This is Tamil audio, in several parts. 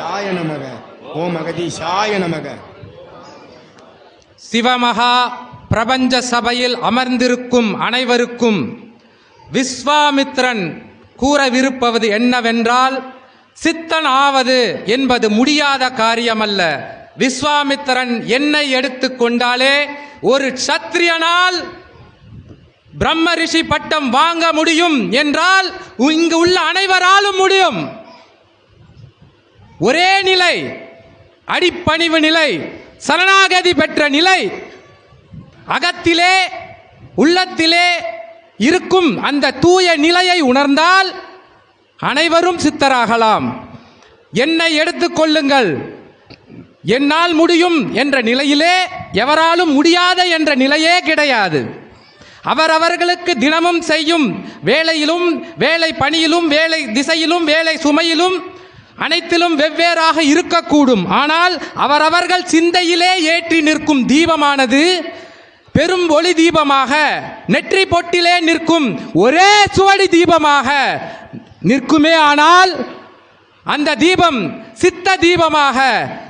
அகதீஷாய நமக. ஓம் அகதீஷாய நமக. சிவமகா பிரபஞ்ச சபையில் அமர்ந்திருக்கும் அனைவருக்கும் விஸ்வாமித்ரன் கூறவிருப்பது என்னவென்றால் சித்தன் ஆவது என்பது முடியாத காரியமல்ல. விஸ்வாமித்திரன் என்னை எடுத்துக்கொண்டாலே ஒரு சத்திரியனால் பிரம்ம ரிஷி பட்டம் வாங்க முடியும் என்றால் இங்கு உள்ள அனைவராலும் முடியும். ஒரே நிலை அடிப்பணிவு நிலை சரணாகதி பெற்ற நிலை அகத்திலே உள்ளத்திலே இருக்கும் அந்த தூய நிலையை உணர்ந்தால் அனைவரும் சித்தராகலாம். என்னை எடுத்துக்கொள்ளுங்கள் என்னால் முடியும் என்ற நிலையிலே எவராலும் முடியாத என்ற நிலையே கிடையாது. அவரவர்களுக்கு தினமும் செய்யும் வேலையிலும் வேலை பணியிலும் வேலை திசையிலும் வேலை சுமையிலும் அனைத்திலும் வெவ்வேறாக இருக்கக்கூடும். ஆனால் அவரவர்கள் சிந்தையிலே ஏற்றி நிற்கும் தீபமானது பெரும் ஒளி தீபமாக நெற்றி பொட்டிலே நிற்கும் ஒரே சுவடி தீபமாக நிற்குமே ஆனால் அந்த தீபம் சித்த தீபமாக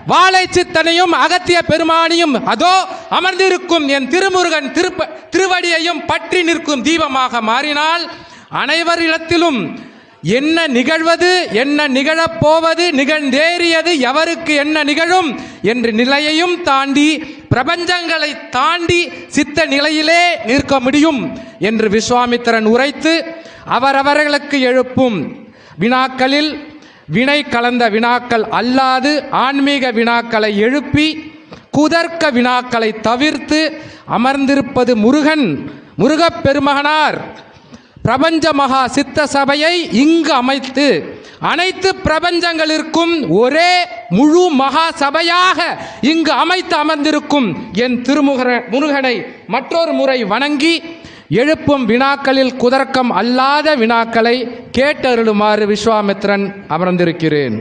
வாழை சித்தனையும் அகத்திய பெருமானியும் அதோ அமர்ந்திருக்கும் என் திருமுருகன் திருப்ப திருவடியையும் பற்றி நிற்கும் தீபமாக மாறினால் அனைவரிடத்திலும் என்ன நிகழ்வது என்ன நிகழப்போவது நிகழ்ந்தேறியது எவருக்கு என்ன நிகழும் என்று நிலையையும் தாண்டி பிரபஞ்சங்களை தாண்டி சித்த நிலையிலே நிற்க முடியும் என்று விஸ்வாமித்திரன் உரைத்து அவரவர்களுக்கு எழுப்பும். வினாக்களில் வினை கலந்த வினாக்கள் அல்லாது ஆன்மீக வினாக்களை எழுப்பி குதர்க்க வினாக்களை தவிர்த்து அமர்ந்திருப்பது முருகன் முருகப்பெருமகனார் பிரபஞ்ச மகா சித்த சபையை இங்கு அமைத்து அனைத்து பிரபஞ்சங்களிற்கும் ஒரே முழு மகா சபையாக இங்கு அமைத்து அமர்ந்திருக்கும் என் திருமுக முருகனை மற்றொரு முறை வணங்கி எழுப்பும் வினாக்களில் குதர்க்கம் அல்லாத வினாக்களை கேட்டருளுமாறு விஸ்வாமித்திரன் அமர்ந்திருக்கிறேன்.